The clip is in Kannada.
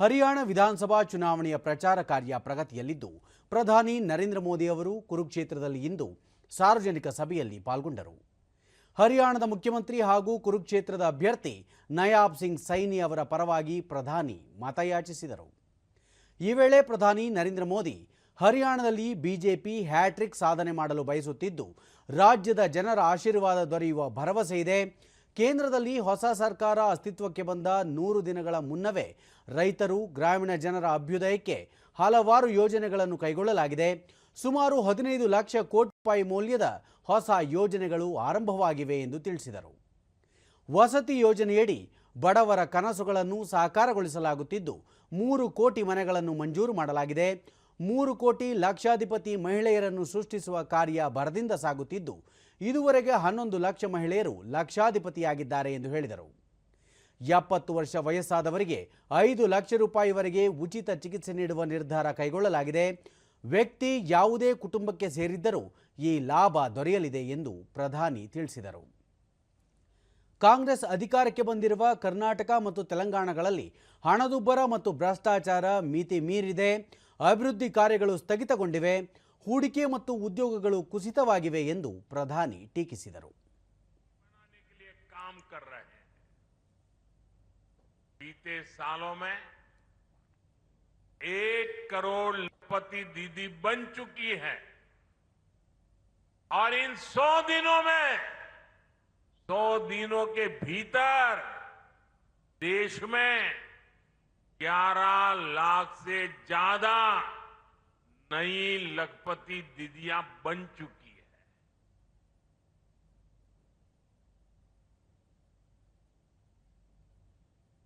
ಹರಿಯಾಣ ವಿಧಾನಸಭಾ ಚುನಾವಣೆಯ ಪ್ರಚಾರ ಕಾರ್ಯ ಪ್ರಗತಿಯಲ್ಲಿದ್ದು, ಪ್ರಧಾನಿ ನರೇಂದ್ರ ಮೋದಿ ಅವರು ಕುರುಕ್ಷೇತ್ರದಲ್ಲಿ ಇಂದು ಸಾರ್ವಜನಿಕ ಸಭೆಯಲ್ಲಿ ಪಾಲ್ಗೊಂಡರು. ಹರಿಯಾಣದ ಮುಖ್ಯಮಂತ್ರಿ ಹಾಗೂ ಕುರುಕ್ಷೇತ್ರದ ಅಭ್ಯರ್ಥಿ ನಯಾಬ್ ಸಿಂಗ್ ಸೈನಿ ಅವರ ಪರವಾಗಿ ಪ್ರಧಾನಿ ಮತಯಾಚಿಸಿದರು. ಈ ವೇಳೆ ಪ್ರಧಾನಿ ನರೇಂದ್ರ ಮೋದಿ ಹರಿಯಾಣದಲ್ಲಿ ಬಿಜೆಪಿ ಹ್ಯಾಟ್ರಿಕ್ ಸಾಧನೆ ಮಾಡಲು ಬಯಸುತ್ತಿದ್ದು, ರಾಜ್ಯದ ಜನರ ಆಶೀರ್ವಾದ ದೊರೆಯುವ ಭರವಸೆ ಇದೆ ಕೇಂದ್ರದಲ್ಲಿ ಹೊಸ ಸರ್ಕಾರ ಅಸ್ತಿತ್ವಕ್ಕೆ ಬಂದ ನೂರು ದಿನಗಳ ಮುನ್ನವೇ ರೈತರು, ಗ್ರಾಮೀಣ ಜನರ ಅಭ್ಯುದಯಕ್ಕೆ ಹಲವಾರು ಯೋಜನೆಗಳನ್ನು ಕೈಗೊಳ್ಳಲಾಗಿದೆ. ಸುಮಾರು ಹದಿನೈದು ಲಕ್ಷ ಕೋಟಿ ರೂಪಾಯಿ ಮೌಲ್ಯದ ಹೊಸ ಯೋಜನೆಗಳು ಆರಂಭವಾಗಿವೆ ಎಂದು ತಿಳಿಸಿದರು. ವಸತಿ ಯೋಜನೆಯಡಿ ಬಡವರ ಕನಸುಗಳನ್ನು ಸಾಕಾರಗೊಳಿಸಲಾಗುತ್ತಿದ್ದು, ಮೂರು ಕೋಟಿ ಮನೆಗಳನ್ನು ಮಂಜೂರು ಮಾಡಲಾಗಿದೆ. ಮೂರು ಕೋಟಿ ಲಕ್ಷಾಧಿಪತಿ ಮಹಿಳೆಯರನ್ನು ಸೃಷ್ಟಿಸುವ ಕಾರ್ಯ ಭರದಿಂದ ಸಾಗುತ್ತಿದ್ದು, ಇದುವರೆಗೆ ಹನ್ನೊಂದು ಲಕ್ಷ ಮಹಿಳೆಯರು ಲಕ್ಷಾಧಿಪತಿಯಾಗಿದ್ದಾರೆ ಎಂದು ಹೇಳಿದರು. ಎಪ್ಪತ್ತು ವರ್ಷ ವಯಸ್ಸಾದವರಿಗೆ ಐದು ಲಕ್ಷ ರೂಪಾಯಿವರೆಗೆ ಉಚಿತ ಚಿಕಿತ್ಸೆ ನೀಡುವ ನಿರ್ಧಾರ ಕೈಗೊಳ್ಳಲಾಗಿದೆ. ವ್ಯಕ್ತಿ ಯಾವುದೇ ಕುಟುಂಬಕ್ಕೆ ಸೇರಿದ್ದರೂ ಈ ಲಾಭ ದೊರೆಯಲಿದೆ ಎಂದು ಪ್ರಧಾನಿ ತಿಳಿಸಿದರು. ಕಾಂಗ್ರೆಸ್ ಅಧಿಕಾರಕ್ಕೆ ಬಂದಿರುವ ಕರ್ನಾಟಕ ಮತ್ತು ತೆಲಂಗಾಣಗಳಲ್ಲಿ ಹಣದುಬ್ಬರ ಮತ್ತು ಭ್ರಷ್ಟಾಚಾರ ಮಿತಿ ಮೀರಿದೆ. ಅಭಿವೃದ್ಧಿ ಕಾರ್ಯಗಳು ಸ್ಥಗಿತಗೊಂಡಿವೆ ಹೂಡಿಕೆ ಮತ್ತು ಉದ್ಯೋಗಗಳು ಕುಸಿತವಾಗಿವೆ ಎಂದು ಪ್ರಧಾನಿ ಟೀಕಿಸಿದರು बनाने के लिए काम कर रहे हैं बीते सालों में एक करोड़ लखपति दीदी बन चुकी है और इन सौ दिनों में सौ दिनों के भीतर देश में 11 लाख से ज़्यादा नई लखपति दीदियाँ बन चुकी